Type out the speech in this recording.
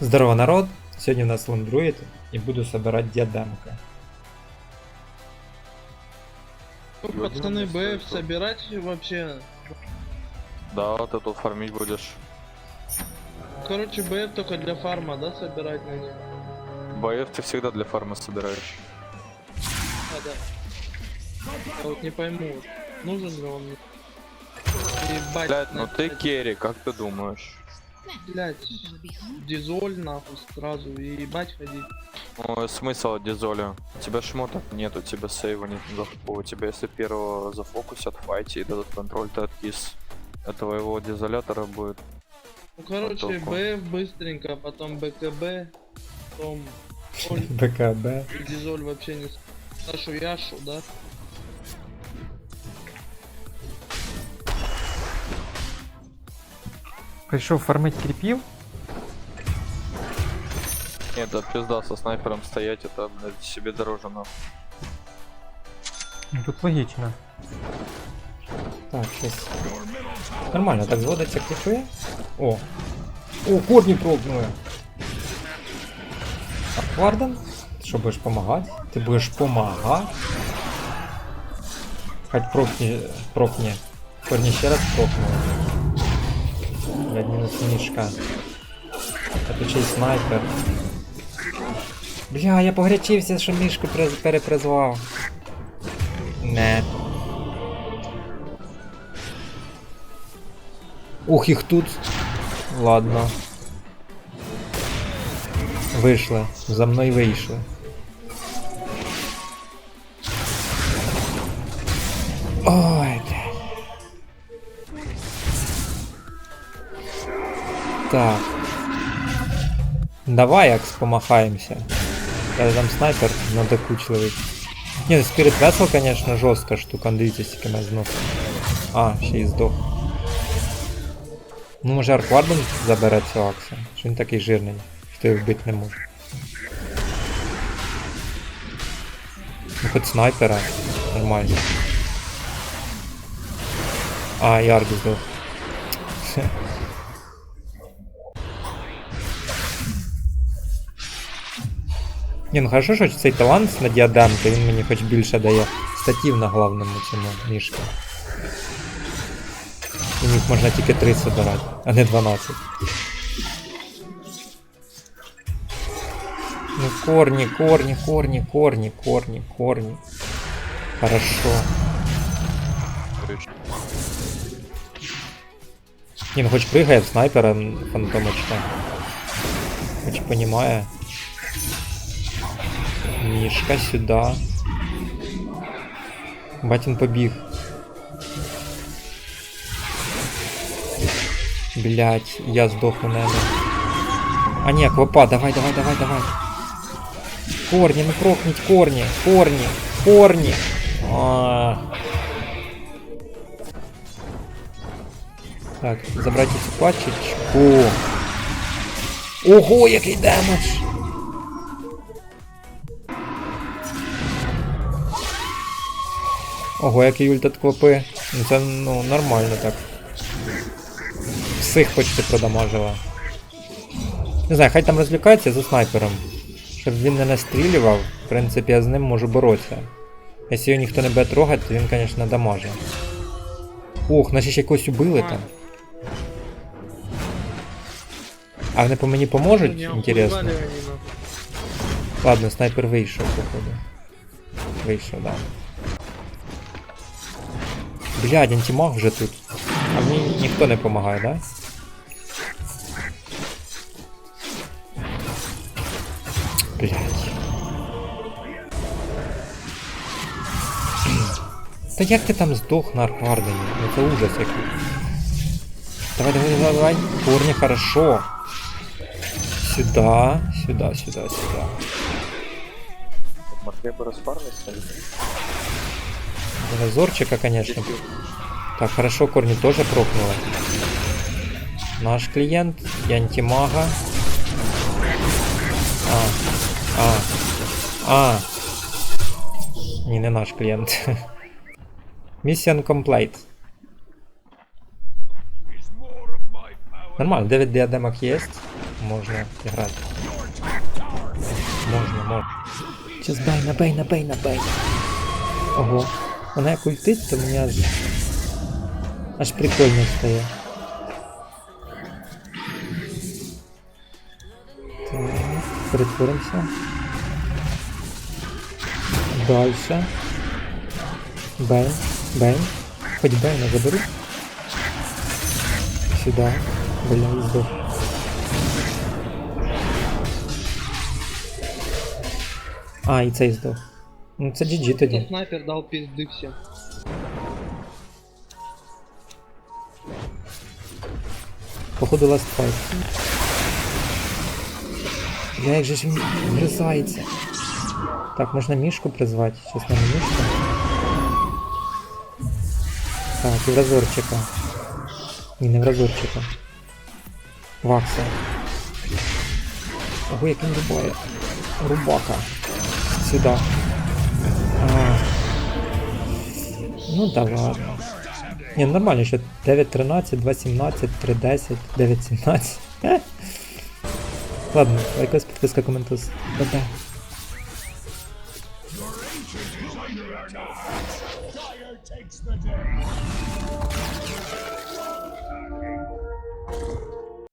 Здорово, народ! Сьогодні в нас ландруїд і буду собирати діадемки. Ну, Пацаны, БФ собирать вообще. Да, ты тут фармить будешь. Короче, БФ только для фарма, да, собирать на них? Боев ты всегда для фарма собираешь. А, да. Я вот не пойму, нужен ли он мне. Ебать, Блять, ну на- ты керри, как ты думаешь? Блядь, дизоль нахуй сразу и ебать ходить. Ну, смысл от дизоля? У тебя шмоток нет, у тебя сейва нет. У тебя если первого зафокусят в файте и дадут контроль, ты откис. От твоего дизолятора будет. Ну, короче, толку? БФ быстренько, потом БКБ, потом БКБ. дизоль вообще не... с- Сашу Яшу, да? Прийшов фармить кріпів? Нет, это пизда со снайпером стоять, это блядь, себе дороже нахуй. Ну, Тут логічно. Так, щось. Нормально, так зводиться кріпи. О! О, корні пробнули! А Кварден? Ти що будеш помагати? Ти будеш помагати? Хоть прокні, прокні. Корні ще раз прокнули. Я мінус мішка. А тут ще снайпер. Бля, я погрячився, що мішку перепризвав. Не. Ух, їх тут. Ладно. Вийшли. За мною вийшли. Ой, Так. Давай, Акс, помахаємося. Я там снайпер надокучливий. Ні, Spirit Vessel, конечно, жорстка штука, дивіться, скільки мене знов. А, ще й здох. Ну, може Аркварден забере цього Акса. Що він такий жирний, що його вбити не може. Ну, хоч снайпера. Нормально. А, і Аргі здох. Ні, ну хорошо, що цей талант на діадемки, він мені хоч більше дає статів на головному цьому мішку. І їх можна тільки 3 собирати, а не 12. Ну корні, корні, корні, корні, корні, корні. Хорошо. Ні, ну хоч пригає в снайпера фантомочка. Хоч понімає. Мішка сюди. Батін побіг. Блять, я здохну, наверное. А ні, квапа, давай, давай, давай, давай. Корні, ну прокніть корні, корні, корні. А. Так, забрати цю пачечку. Ого, який демедж! Ого, який ульт квапи. Ну це ну нормально так. Всіх почти продамажила. Не знаю, хай там розлікається за снайпером. Щоб він не настрілював, в принципі, я з ним можу боротися. Якщо його ніхто не буде трогати, то він, звісно, дамаже. Ух, наші ще якось убили там. А вони по мені поможуть? Інтересно. Ладно, снайпер вийшов, походу. Вийшов, да. Блядь, антимаг вже тут. А мені ніхто не допомагає, да? Блядь. Та як ти там здох на Арквардені? Ну це ужас який. Давай, давай, давай, давай. Корни хорошо. Сюда, сюда, сюда, сюда. Могли бы расфармиться. Зорчика, конечно. Так, хорошо, корни тоже прокнуло. Наш клиент, и антимага. А, а, а. Не, не наш клиент. Mission complete. Нормально, 9 диадемок есть. можна грати. Можна, можна. Сейчас бейна, бейна, бейна, бейна. Ого. Вона як ультить, то мені аж. Аж прикольно стає. Так, перетворимося. Дальше. Бейн, бейн. Хоть бейна заберу. Сюда. Бля, здох. А, і цей здох. Ну це GG тоді. снайпер дал пизды всем. Походу last fight. Я як же ж він вгризається. Так, можна мішку призвати. Щас на мішку. Так, і в разорчика. Ні, не в разорчика. Вакса. Ого, як він рубає. Рубака. Сюда. А. Ну да ладно. Ні, ну нормально, що 9.13, 2.17, 3.10, 9.17. Е. Ладно, лайкос, підписка, коментус. Fire takes the day.